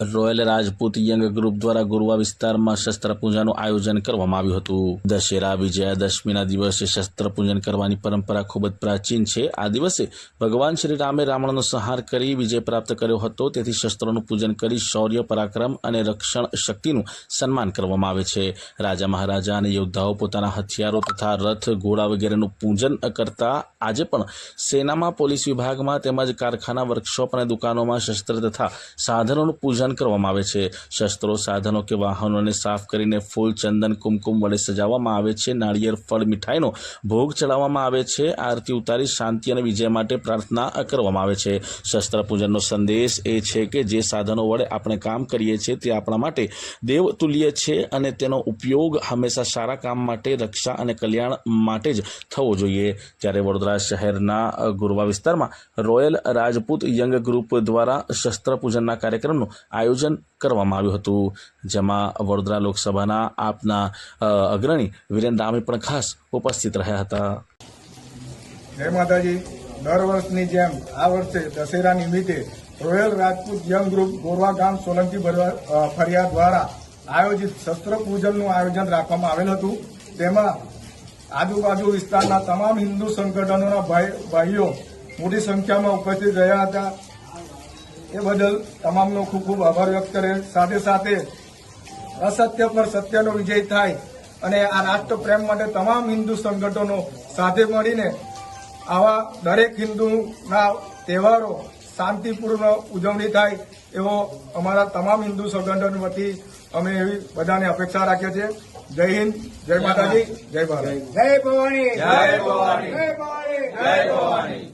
Royal Rajput young group દ્વારા ગુરુવા વિસ્તારમાં શસ્ત્ર પૂજાનું આયોજન કરવામાં આવ્યું હતું. દશેરા વિજયાદશમીના દિવસે શસ્ત્ર પૂજન કરવાની પરંપરા ખૂબ જ પ્રાચીન છે. આ દિવસે ભગવાન શ્રી રામે રાવણનો સંહાર કરી વિજય પ્રાપ્ત કર્યો હતો. તેથી શસ્ત્રોનું પૂજન કરી શૌર્ય, પરાક્રમ અને રક્ષણ શક્તિનું સન્માન કરવામાં આવે છે. રાજા મહારાજા અને યોદ્ધાઓ પોતાના હથિયારો તથા રથ, ઘોડા વગેરેનું પૂજન કરતા આજે પણ સેનામાં, પોલીસ વિભાગમાં તેમજ કારખાના, વર્કશોપ અને દુકાનોમાં શસ્ત્ર તથા સાધનોનું પૂજન કરવામાં આવે છે. શસ્ત્રો, સાધનો કે વાહનોને સાફ કરીને ફૂલ, ચંદન, કુમકુમ વડે સજાવવામાં આવે છે. નાળિયેર, ફળ, મીઠાઈનો ભોગ ચડાવવામાં આવે છે. આરતી ઉતારી શાંતિ અને વિજય માટે પ્રાર્થના કરવામાં આવે છે. શસ્ત્ર પૂજનનો સંદેશ એ છે કે જે સાધનો વડે આપણે કામ કરીએ છીએ તે આપણા માટે દેવ તુલ્ય છે અને તેનો ઉપયોગ હંમેશા સારા કામ માટે, રક્ષા અને કલ્યાણ માટે જ થવો જોઈએ. ત્યારે વડોદરા શહેરના ગુરવા વિસ્તારમાં રોયલ રાજપૂત યંગ ગ્રુપ દ્વારા શસ્ત્ર પૂજનના કાર્યક્રમનું આયોજન કરવામાં આવ્યું હતું, જેમાં વડોદરા લોકસભાના આપના અગ્રણી વિરેન રામે પણ ખાસ ઉપસ્થિત રહ્યા હતા. જય માતાજી, દર વર્ષની જેમ આ વર્ષે દશેરા નિમિત્તે royal Rajput young group Gorwa ગામ સોલંકી ફરિયાદ દ્વારા આયોજિત શસ્ત્ર પૂજનનું આયોજન રાખવામાં આવેલ હતું. તેમાં આજુબાજુ વિસ્તારના તમામ હિન્દુ સંગઠનોના ભાઈ- ભાઈઓ મોટી સંખ્યામાં ઉપસ્થિત રહ્યા હતા. એ બદલ તમામનો ખૂબ ખૂબ આભાર વ્યક્ત કરે સાથે સાથે અસત્ય પર સત્યનો વિજય થાય અને આ રાષ્ટ્ર પ્રેમ માટે તમામ હિન્દુ સંગઠનો સાથે મળીને આવા દરેક હિન્દુના તહેવારો શાંતિપૂર્ણ ઉજવણી થાય એવો અમારા તમામ હિન્દુ સંગઠન વતી અમે એવી બધાને અપેક્ષા રાખીએ છીએ. જય હિન્દ જય માતાજી જય ભારત. જય ભવાની. જય ભવાની. જય ભવાની. જય ભવાની.